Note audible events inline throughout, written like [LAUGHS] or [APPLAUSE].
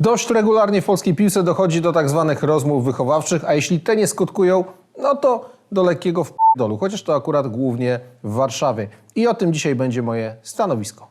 Dość regularnie w polskiej piłce dochodzi do tak zwanych rozmów wychowawczych, a jeśli te nie skutkują, no to do lekkiego wpdolu, chociaż to akurat głównie w Warszawie. I o tym dzisiaj będzie moje stanowisko.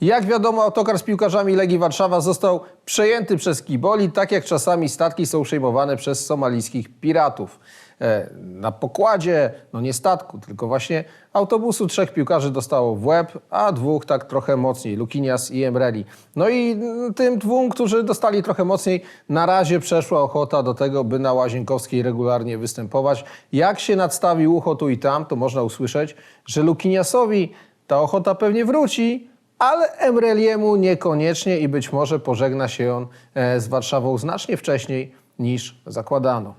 Jak wiadomo, autokar z piłkarzami Legii Warszawa został przejęty przez Kiboli, tak jak czasami statki są przejmowane przez somalijskich piratów. E, Na pokładzie, no nie statku, tylko właśnie autobusu trzech piłkarzy dostało w łeb, a dwóch tak trochę mocniej, Lukinias i Emreli. No i mm, tym dwóm, którzy dostali trochę mocniej, na razie przeszła ochota do tego, by na Łazienkowskiej regularnie występować. Jak się nadstawi ucho tu i tam, to można usłyszeć, że Lukiniasowi ta ochota pewnie wróci, ale Emreliemu niekoniecznie i być może pożegna się on e, z Warszawą znacznie wcześniej niż zakładano.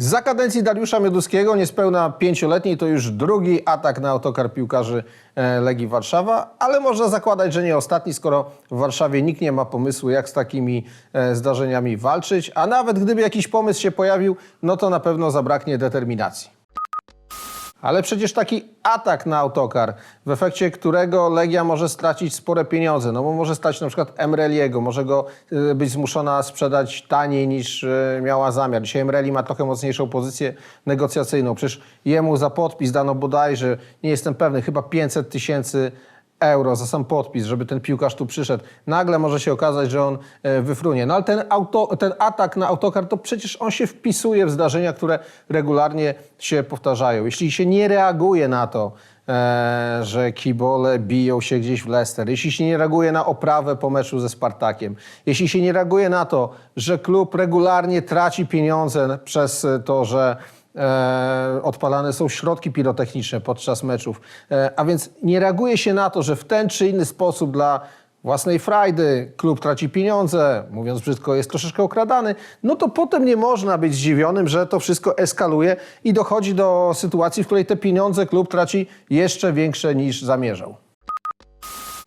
Za kadencji Dariusza Mioduskiego, niespełna pięcioletniej, to już drugi atak na autokar piłkarzy e, Legii Warszawa, ale można zakładać, że nie ostatni, skoro w Warszawie nikt nie ma pomysłu, jak z takimi e, zdarzeniami walczyć, a nawet gdyby jakiś pomysł się pojawił, no to na pewno zabraknie determinacji. Ale przecież taki atak na autokar, w efekcie którego Legia może stracić spore pieniądze, no bo może stać na przykład Emreliego, może go y, być zmuszona sprzedać taniej niż y, miała zamiar. Dzisiaj Emreli ma trochę mocniejszą pozycję negocjacyjną. Przecież jemu za podpis dano bodajże, nie jestem pewny, chyba 500 tysięcy euro za sam podpis, żeby ten piłkarz tu przyszedł. Nagle może się okazać, że on e, wyfrunie. No ale ten, auto, ten atak na autokar, to przecież on się wpisuje w zdarzenia, które regularnie się powtarzają. Jeśli się nie reaguje na to, e, że kibole biją się gdzieś w Leicester, jeśli się nie reaguje na oprawę po meczu ze Spartakiem, jeśli się nie reaguje na to, że klub regularnie traci pieniądze przez to, że odpalane są środki pirotechniczne podczas meczów. E, a więc nie reaguje się na to, że w ten czy inny sposób dla własnej frajdy klub traci pieniądze, mówiąc brzydko, jest troszeczkę okradany, no to potem nie można być zdziwionym, że to wszystko eskaluje i dochodzi do sytuacji, w której te pieniądze klub traci jeszcze większe niż zamierzał.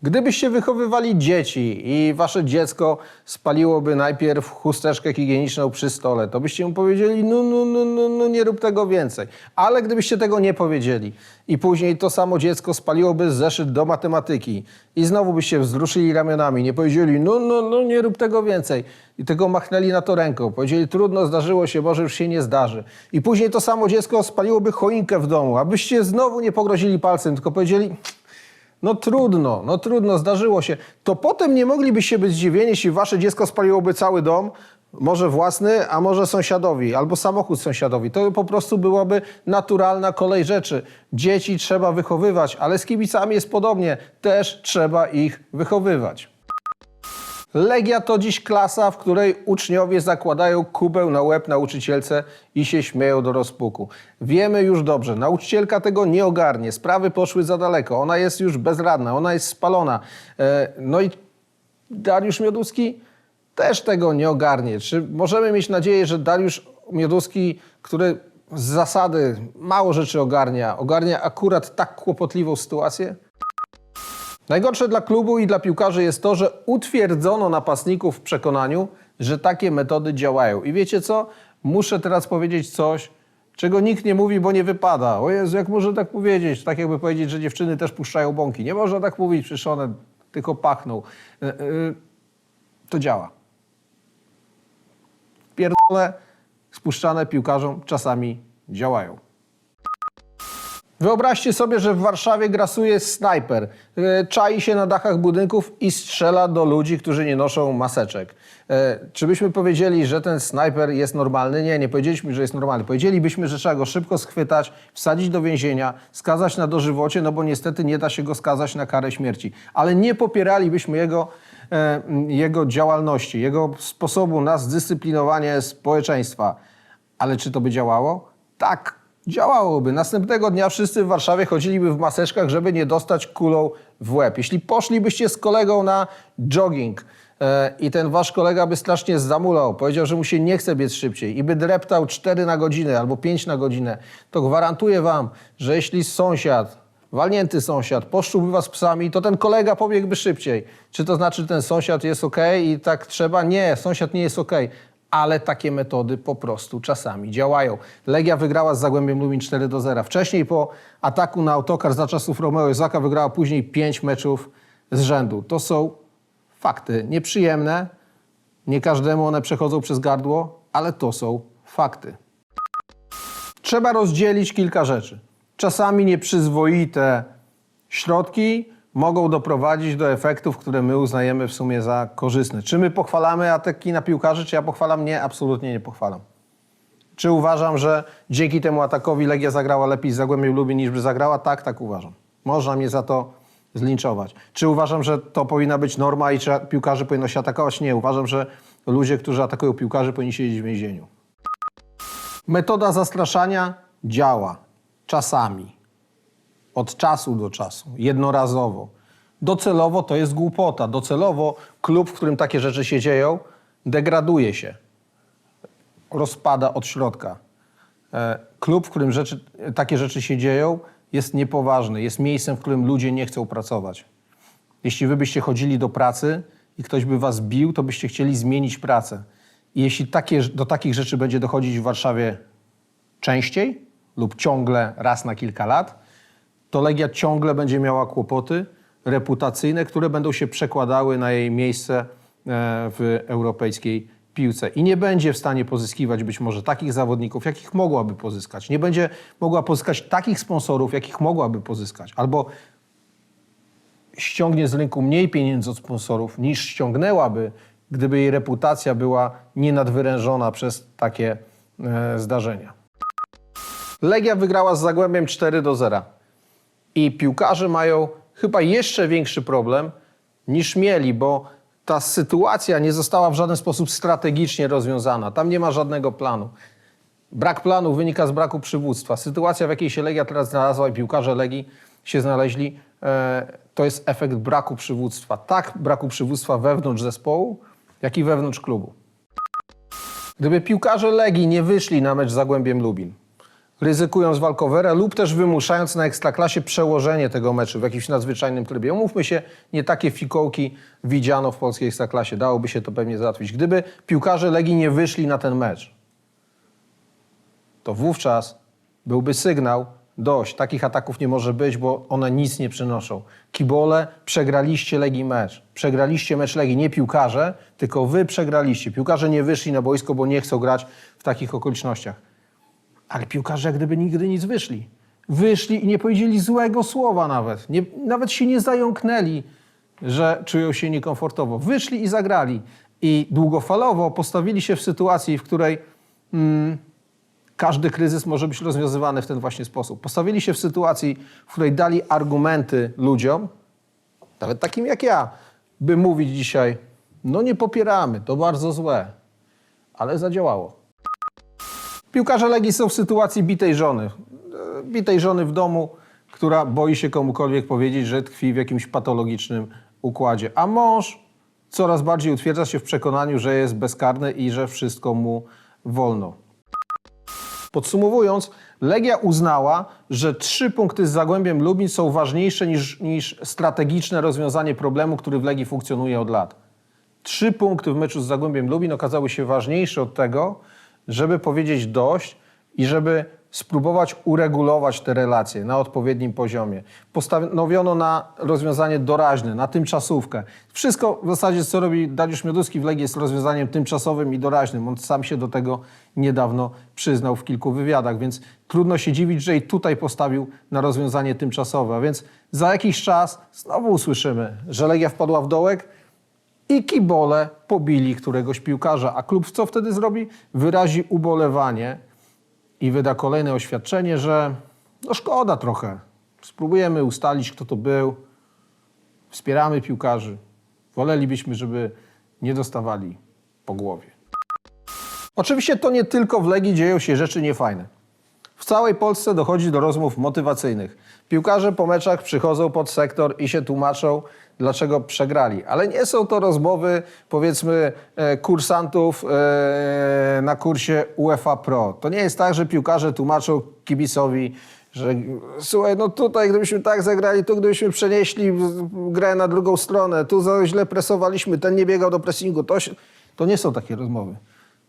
Gdybyście wychowywali dzieci i wasze dziecko spaliłoby najpierw chusteczkę higieniczną przy stole, to byście mu powiedzieli, no, no, no, no, no nie rób tego więcej. Ale gdybyście tego nie powiedzieli i później to samo dziecko spaliłoby zeszyt do matematyki i znowu byście wzruszyli ramionami, nie powiedzieli, no, no, no nie rób tego więcej i tego machnęli na to ręką, powiedzieli, trudno, zdarzyło się, może już się nie zdarzy. I później to samo dziecko spaliłoby choinkę w domu, abyście znowu nie pogrozili palcem, tylko powiedzieli, no trudno, no trudno, zdarzyło się. To potem nie moglibyście być zdziwieni, jeśli wasze dziecko spaliłoby cały dom, może własny, a może sąsiadowi, albo samochód sąsiadowi. To po prostu byłaby naturalna kolej rzeczy. Dzieci trzeba wychowywać, ale z kibicami jest podobnie. Też trzeba ich wychowywać. Legia to dziś klasa, w której uczniowie zakładają kubeł na łeb nauczycielce i się śmieją do rozpuku. Wiemy już dobrze, nauczycielka tego nie ogarnie, sprawy poszły za daleko, ona jest już bezradna, ona jest spalona. E, No i Dariusz Mioduski też tego nie ogarnie. Czy możemy mieć nadzieję, że Dariusz Mioduski, który z zasady mało rzeczy ogarnia, ogarnia akurat tak kłopotliwą sytuację? Najgorsze dla klubu i dla piłkarzy jest to, że utwierdzono napastników w przekonaniu, że takie metody działają. I wiecie co? Muszę teraz powiedzieć coś, czego nikt nie mówi, bo nie wypada. O Jezu, jak można tak powiedzieć? Tak jakby powiedzieć, że dziewczyny też puszczają bąki. Nie można tak mówić, przecież one tylko pachną. E, e, To działa. Pierdole spuszczane piłkarzom czasami działają. Wyobraźcie sobie, że w Warszawie grasuje snajper. E, Czai się na dachach budynków i strzela do ludzi, którzy nie noszą maseczek. E, Czy byśmy powiedzieli, że ten snajper jest normalny? Nie, nie powiedzieliśmy, że jest normalny. Powiedzielibyśmy, że trzeba go szybko schwytać, wsadzić do więzienia, skazać na dożywocie, no bo niestety nie da się go skazać na karę śmierci. Ale nie popieralibyśmy jego, e, jego działalności, jego sposobu na zdyscyplinowanie społeczeństwa. Ale czy to by działało? Tak, działałoby. Następnego dnia wszyscy w Warszawie chodziliby w maseczkach, żeby nie dostać kulą w łeb. Jeśli poszlibyście z kolegą na jogging e, i ten wasz kolega by strasznie zamulał, powiedział, że mu się nie chce biec szybciej i by dreptał 4 na godzinę albo 5 na godzinę, to gwarantuję wam, że jeśli sąsiad walnięty sąsiad poszczułby was psami, to ten kolega pobiegłby szybciej. Czy to znaczy, że ten sąsiad jest ok i tak trzeba? Nie, sąsiad nie jest ok. Ale takie metody po prostu czasami działają. Legia wygrała z Zagłębiem Lubin 4 do 0. Wcześniej po ataku na autokar za czasów Romeo Izaka wygrała później 5 meczów z rzędu. To są fakty nieprzyjemne, nie każdemu one przechodzą przez gardło, ale to są fakty. Trzeba rozdzielić kilka rzeczy. Czasami nieprzyzwoite środki mogą doprowadzić do efektów, które my uznajemy w sumie za korzystne. Czy my pochwalamy ataki na piłkarzy, czy ja pochwalam? Nie, absolutnie nie pochwalam. Czy uważam, że dzięki temu atakowi Legia zagrała lepiej z Zagłębiem Lubin niż by zagrała? Tak, tak uważam. Można mnie za to zlinczować. Czy uważam, że to powinna być norma i czy piłkarzy powinno się atakować? Nie. Uważam, że ludzie, którzy atakują piłkarzy powinni siedzieć w więzieniu. Metoda zastraszania działa. Czasami. Od czasu do czasu. Jednorazowo. Docelowo to jest głupota. Docelowo klub, w którym takie rzeczy się dzieją, degraduje się rozpada od środka. E, Klub, w którym rzeczy, takie rzeczy się dzieją, jest niepoważny, jest miejscem, w którym ludzie nie chcą pracować. Jeśli wy byście chodzili do pracy i ktoś by was bił, to byście chcieli zmienić pracę. I jeśli takie, do takich rzeczy będzie dochodzić w Warszawie częściej lub ciągle raz na kilka lat, to Legia ciągle będzie miała kłopoty reputacyjne, które będą się przekładały na jej miejsce e, w europejskiej piłce i nie będzie w stanie pozyskiwać być może takich zawodników, jakich mogłaby pozyskać. Nie będzie mogła pozyskać takich sponsorów, jakich mogłaby pozyskać. Albo ściągnie z rynku mniej pieniędzy od sponsorów niż ściągnęłaby, gdyby jej reputacja była nienadwyrężona przez takie e, zdarzenia. Legia wygrała z Zagłębiem 4 do 0. I piłkarze mają chyba jeszcze większy problem niż mieli, bo ta sytuacja nie została w żaden sposób strategicznie rozwiązana. Tam nie ma żadnego planu. Brak planu wynika z braku przywództwa. Sytuacja, w jakiej się Legia teraz znalazła i piłkarze Legii się znaleźli, e, to jest efekt braku przywództwa. Tak braku przywództwa wewnątrz zespołu, jak i wewnątrz klubu. Gdyby piłkarze Legii nie wyszli na mecz z Zagłębiem Lubin, ryzykując walkowerę lub też wymuszając na Ekstraklasie przełożenie tego meczu w jakimś nadzwyczajnym trybie. Umówmy się, nie takie fikołki widziano w polskiej Ekstraklasie. Dałoby się to pewnie załatwić. Gdyby piłkarze Legii nie wyszli na ten mecz, to wówczas byłby sygnał, dość, takich ataków nie może być, bo one nic nie przynoszą. Kibole, przegraliście Legii mecz. Przegraliście mecz Legii, nie piłkarze, tylko wy przegraliście. Piłkarze nie wyszli na boisko, bo nie chcą grać w takich okolicznościach. Ale piłkarze gdyby nigdy nic wyszli. Wyszli i nie powiedzieli złego słowa nawet. Nie, nawet się nie zająknęli, że czują się niekomfortowo. Wyszli i zagrali. I długofalowo postawili się w sytuacji, w której mm, każdy kryzys może być rozwiązywany w ten właśnie sposób. Postawili się w sytuacji, w której dali argumenty ludziom, nawet takim jak ja, by mówić dzisiaj, no nie popieramy, to bardzo złe, ale zadziałało. Piłkarze Legii są w sytuacji bitej żony. E, Bitej żony w domu, która boi się komukolwiek powiedzieć, że tkwi w jakimś patologicznym układzie. A mąż coraz bardziej utwierdza się w przekonaniu, że jest bezkarny i że wszystko mu wolno. Podsumowując, Legia uznała, że trzy punkty z Zagłębiem Lubin są ważniejsze niż, niż strategiczne rozwiązanie problemu, który w Legii funkcjonuje od lat. Trzy punkty w meczu z Zagłębiem Lubin okazały się ważniejsze od tego, żeby powiedzieć dość i żeby spróbować uregulować te relacje na odpowiednim poziomie. Postanowiono na rozwiązanie doraźne, na tymczasówkę. Wszystko w zasadzie, co robi Dariusz Mioduski w Legii jest rozwiązaniem tymczasowym i doraźnym. On sam się do tego niedawno przyznał w kilku wywiadach, więc trudno się dziwić, że i tutaj postawił na rozwiązanie tymczasowe. A więc za jakiś czas znowu usłyszymy, że Legia wpadła w dołek, i kibole pobili któregoś piłkarza. A klub co wtedy zrobi? Wyrazi ubolewanie i wyda kolejne oświadczenie, że no szkoda trochę. Spróbujemy ustalić, kto to był. Wspieramy piłkarzy. Wolelibyśmy, żeby nie dostawali po głowie. Oczywiście to nie tylko w Legii dzieją się rzeczy niefajne. W całej Polsce dochodzi do rozmów motywacyjnych. Piłkarze po meczach przychodzą pod sektor i się tłumaczą, dlaczego przegrali. Ale nie są to rozmowy, powiedzmy, e, kursantów e, na kursie UEFA Pro. To nie jest tak, że piłkarze tłumaczą kibicowi, że słuchaj, no tutaj gdybyśmy tak zagrali, to gdybyśmy przenieśli grę na drugą stronę, tu za źle presowaliśmy, ten nie biegał do pressingu. To, się, to nie są takie rozmowy.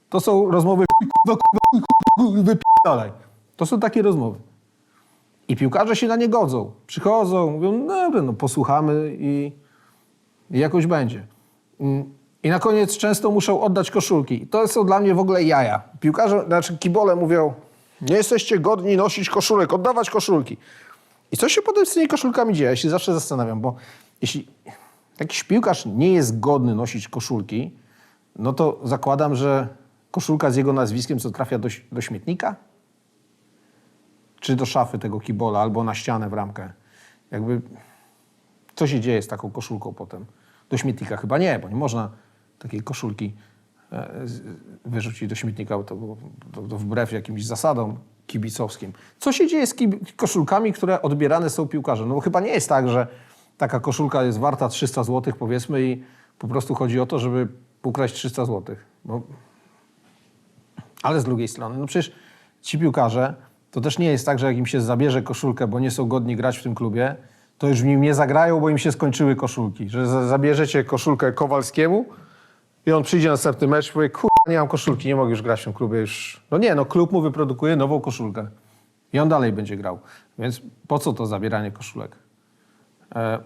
To są rozmowy [LAUGHS] kurwa, kurwa, wypierdalaj. To są takie rozmowy. I piłkarze się na nie godzą. Przychodzą, mówią, no no posłuchamy i I jakoś będzie. Mm, I na koniec często muszą oddać koszulki. To są dla mnie w ogóle jaja. Piłkarze, znaczy kibole mówią, nie jesteście godni nosić koszulek, oddawać koszulki. I co się potem z tymi koszulkami dzieje? Ja się zawsze zastanawiam, bo jeśli jakiś piłkarz nie jest godny nosić koszulki, no to zakładam, że koszulka z jego nazwiskiem co trafia do, do śmietnika? Czy do szafy tego kibola, albo na ścianę w ramkę. Jakby co się dzieje z taką koszulką potem? Do śmietnika chyba nie, bo nie można takiej koszulki e, wyrzucić do śmietnika, bo to, to, to wbrew jakimś zasadom kibicowskim. Co się dzieje z koszulkami, które odbierane są piłkarzom? No bo chyba nie jest tak, że taka koszulka jest warta 300 zł powiedzmy i po prostu chodzi o to, żeby ukraść 300 zł. Bo ale z drugiej strony, no przecież ci piłkarze, to też nie jest tak, że jak im się zabierze koszulkę, bo nie są godni grać w tym klubie, to już w nim nie zagrają, bo im się skończyły koszulki. Że za- zabierzecie koszulkę Kowalskiemu i on przyjdzie na następny mecz i powie, kurwa, nie mam koszulki, nie mogę już grać w tym klubie już. No nie, no klub mu wyprodukuje nową koszulkę i on dalej będzie grał. Więc po co to zabieranie koszulek? E,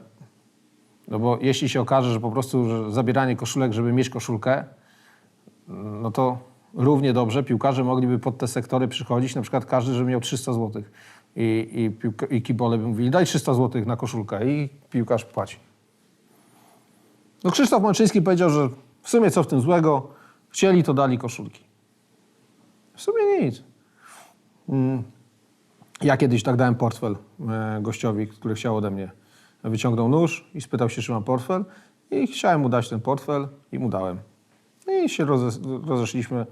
no bo jeśli się okaże, że po prostu że zabieranie koszulek, żeby mieć koszulkę, no to równie dobrze piłkarze mogliby pod te sektory przychodzić, na przykład każdy, żeby miał 300 zł. I, i, piłka, i kibole by mówili, daj 300 zł na koszulkę i piłkarz płaci. No Krzysztof Mączyński powiedział, że w sumie co w tym złego, chcieli to dali koszulki. W sumie nic. Mm. Ja kiedyś tak dałem portfel e, gościowi, który chciał ode mnie. Wyciągnął nóż i spytał się, czy mam portfel. I chciałem mu dać ten portfel i mu dałem. I się roze, rozeszliśmy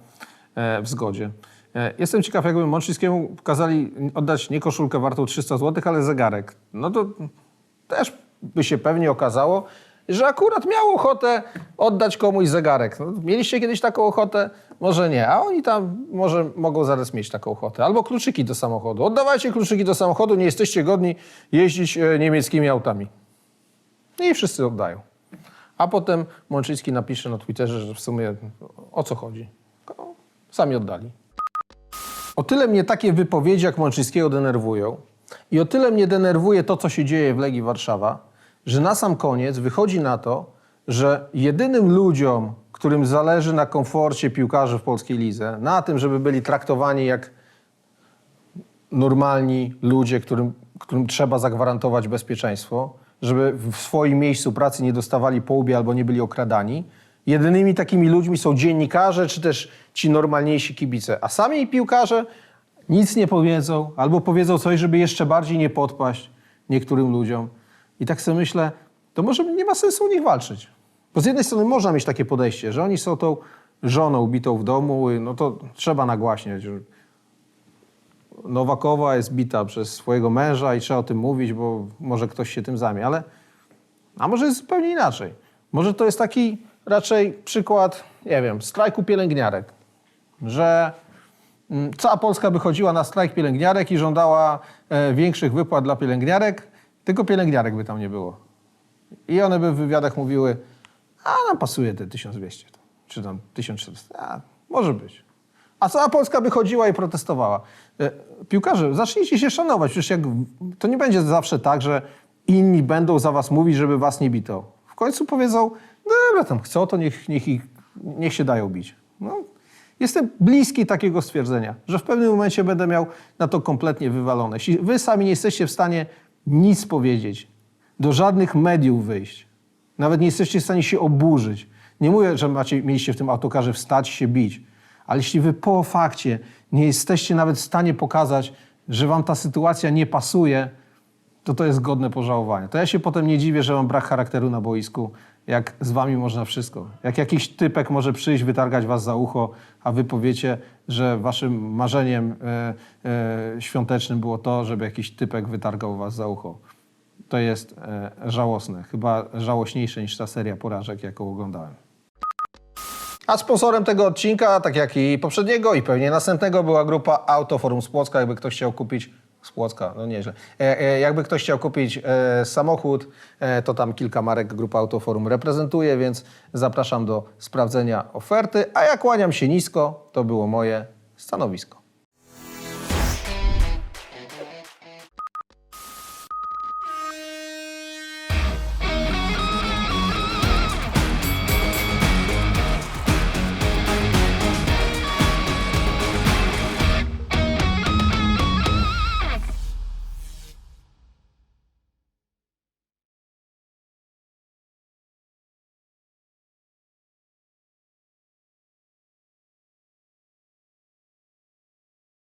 e, w zgodzie. E, Jestem ciekaw, jakby Mączyńskiemu kazali oddać nie koszulkę wartą 300 zł, ale zegarek. No to też by się pewnie okazało, że akurat miał ochotę oddać komuś zegarek. No, mieliście kiedyś taką ochotę? Może nie, a oni tam może mogą zaraz mieć taką ochotę. Albo kluczyki do samochodu. Oddawajcie kluczyki do samochodu, nie jesteście godni jeździć e, niemieckimi autami. I wszyscy oddają. A potem Mączyński napisze na Twitterze, że w sumie o co chodzi. Sami oddali. O tyle mnie takie wypowiedzi jak Mączyńskiego denerwują i o tyle mnie denerwuje to, co się dzieje w Legii Warszawa, że na sam koniec wychodzi na to, że jedynym ludziom, którym zależy na komforcie piłkarzy w polskiej lidze, na tym, żeby byli traktowani jak normalni ludzie, którym, którym trzeba zagwarantować bezpieczeństwo, żeby w swoim miejscu pracy nie dostawali po łbie albo nie byli okradani. Jedynymi takimi ludźmi są dziennikarze czy też ci normalniejsi kibice. A sami piłkarze nic nie powiedzą albo powiedzą coś, żeby jeszcze bardziej nie podpaść niektórym ludziom. I tak sobie myślę, to może nie ma sensu o nich walczyć. Bo z jednej strony można mieć takie podejście, że oni są tą żoną bitą w domu, no to trzeba nagłaśniać, że Nowakowa jest bita przez swojego męża i trzeba o tym mówić, bo może ktoś się tym zajmie, ale a może jest zupełnie inaczej. Może to jest taki raczej przykład, nie wiem, strajku pielęgniarek, że mm, cała Polska by chodziła na strajk pielęgniarek i żądała e, większych wypłat dla pielęgniarek, tylko pielęgniarek by tam nie było. I one by w wywiadach mówiły, a nam pasuje te 1200, czy tam 1400, a może być. A cała Polska by chodziła i protestowała. E, Piłkarze, zacznijcie się szanować. Przecież jak, to nie będzie zawsze tak, że inni będą za was mówić, żeby was nie bito. W końcu powiedzą, dobra, tam chcą, to niech, niech, ich, niech się dają bić. No, jestem bliski takiego stwierdzenia, że w pewnym momencie będę miał na to kompletnie wywalone. Jeśli wy sami nie jesteście w stanie nic powiedzieć, do żadnych mediów wyjść, nawet nie jesteście w stanie się oburzyć. Nie mówię, że macie, mieliście w tym autokarze wstać się bić, ale jeśli wy po fakcie nie jesteście nawet w stanie pokazać, że wam ta sytuacja nie pasuje, to to jest godne pożałowania. To ja się potem nie dziwię, że mam brak charakteru na boisku, jak z wami można wszystko. Jak jakiś typek może przyjść, wytargać was za ucho, a wy powiecie, że waszym marzeniem e, e, świątecznym było to, żeby jakiś typek wytargał was za ucho. To jest e, żałosne, chyba żałośniejsze niż ta seria porażek, jaką oglądałem. A sponsorem tego odcinka, tak jak i poprzedniego i pewnie następnego, była grupa Autoforum z Płocka. Jakby ktoś chciał kupić z Płocka, no nieźle. E, e, jakby ktoś chciał kupić e, samochód, e, to tam kilka marek grupa Autoforum reprezentuje, więc zapraszam do sprawdzenia oferty. A ja kłaniam się nisko, to było moje stanowisko.